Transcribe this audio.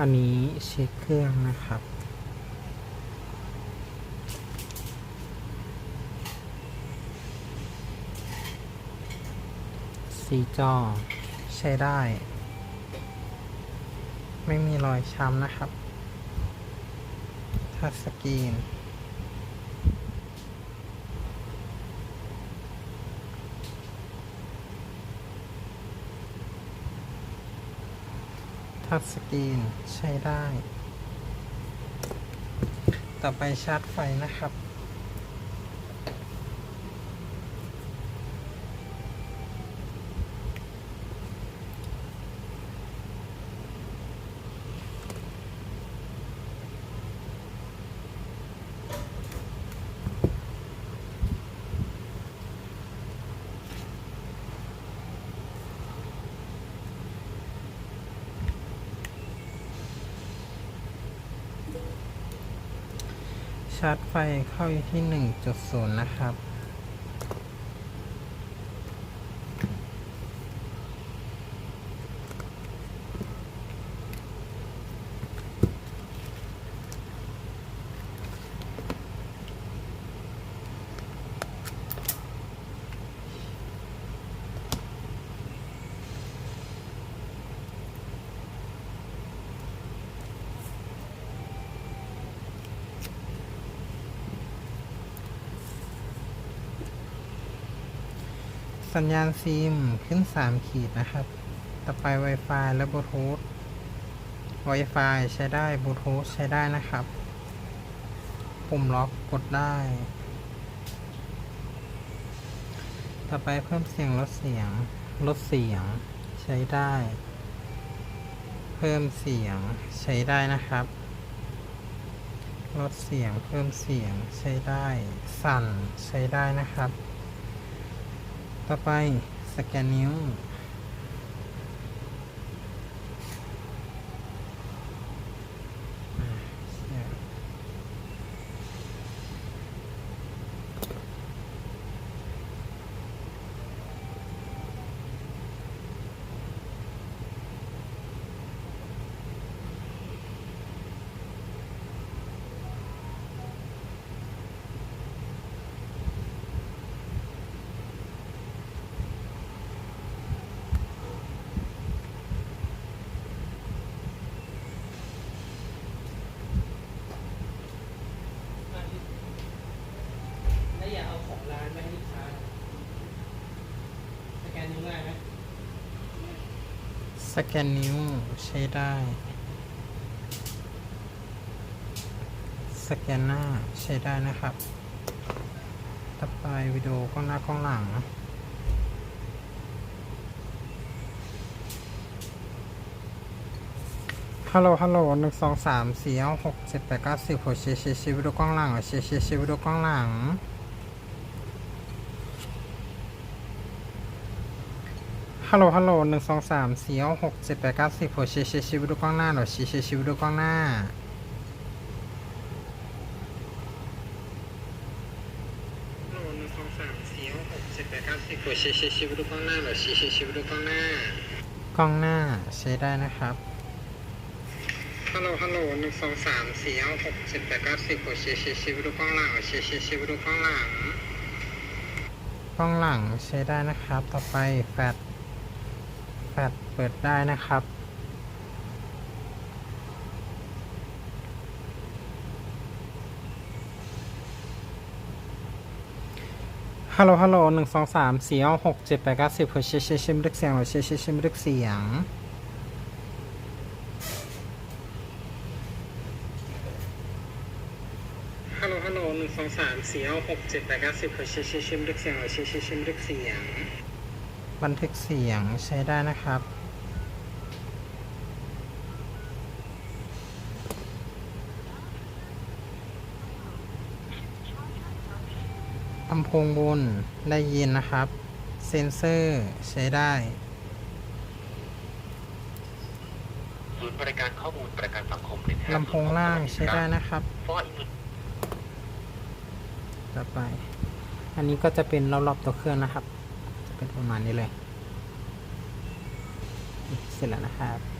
อันนี้เช็คเครื่องนะครับ สีจอ ใช้ได้ ไม่มีรอยช้ำนะครับ ทัชสกรีน ทัชสกรีนใช้ได้ ต่อไปชาร์จไฟนะครับ ชาร์จไฟเข้าอยู่ที่ 1.0 นะครับ สัญญาณซิมขึ้น 3 ขีดนะครับ ต่อไป Wi-Fi และบลูทูธ Wi-Fi ใช้ได้บลูทูธใช้ได้นะครับ ปุ่มล็อกกดได้ ต่อไปเพิ่มเสียงลดเสียง ลดเสียง ใช้ได้ เพิ่มเสียงใช้ได้นะครับ ลดเสียงเพิ่มเสียงใช้ได้ สั่นใช้ได้นะครับ ต่อไปสแกนนิ้ว อย่าเอาของร้านมาให้ลูกค้าสแกนนิ้วง่ายไหมสแกนนิ้วใช้ได้ สแกนหน้าใช้ได้นะครับ ต่อไปวิดีโอกล้องหน้ากล้องหลังฮัลโหล ฮัลโหลหนึ่งสองสามสี่ห้าหกเจ็ดแปดเก้าสิบหกเชเชเชวิดีโอกล้องหลังเชเชเชวิดีโอกล้องหลัง ฮัลโหล ฮัลโหลหนึ่งสองสามสี่ห้าหกเจ็ดแปดเก้าสิบหกเชเชเชวิดีโอกล้องหน้าหน่อยเชเชเชวิดีโอกล้องหน้า ฮัลโหลหนึ่งสองสามสี่ห้าหกเจ็ดแปดเก้าสิบหกเชเชเชวิดีโอกล้องหน้าหน่อยเชเชเชวิดีโอกล้องหน้า กล้องหน้าใช้ได้นะครับ ฮัลโหล ฮัลโหลหนึ่งสองสามสี่ห้าหกเจ็ดแปดเก้าสิบหกเชเชเชวิดีโอกล้องหลังเชเชเชวิดีโอกล้องหลัง กล้องหลังใช้ได้นะครับ ต่อไปแฟลชแฟ ลชเปิดได้นะครับ ฮัลโหล ฮัลโหลหนึ่งสองสามสี่ห้าหกเจ็ดแปดเก้าสิบเชเชเชมดึกเสียงเชเชเชมดึกเสียงฮัลโหล ฮัลโหลหนึ่งสองสามสี่ห้าหกเจ็ดแปดเก้าสิบเชเชเชมดึกเสียงเชเชเชมดึกเสียง บันทึกเสียงใช้ได้นะครับ ลำโพงบนได้ยินนะครับ เซนเซอร์ใช้ได้ ศูนย์บริการข้อมูลประกันสังคมเป็นแทนลำโพงล่างใช้ได้นะครับเพราะว่าอีกหนึ่งต่อไป อันนี้ก็จะเป็นรอบๆตัวเครื่องนะครับจะ เป็นประมาณนี้เลย เสร็จแล้วนะครับ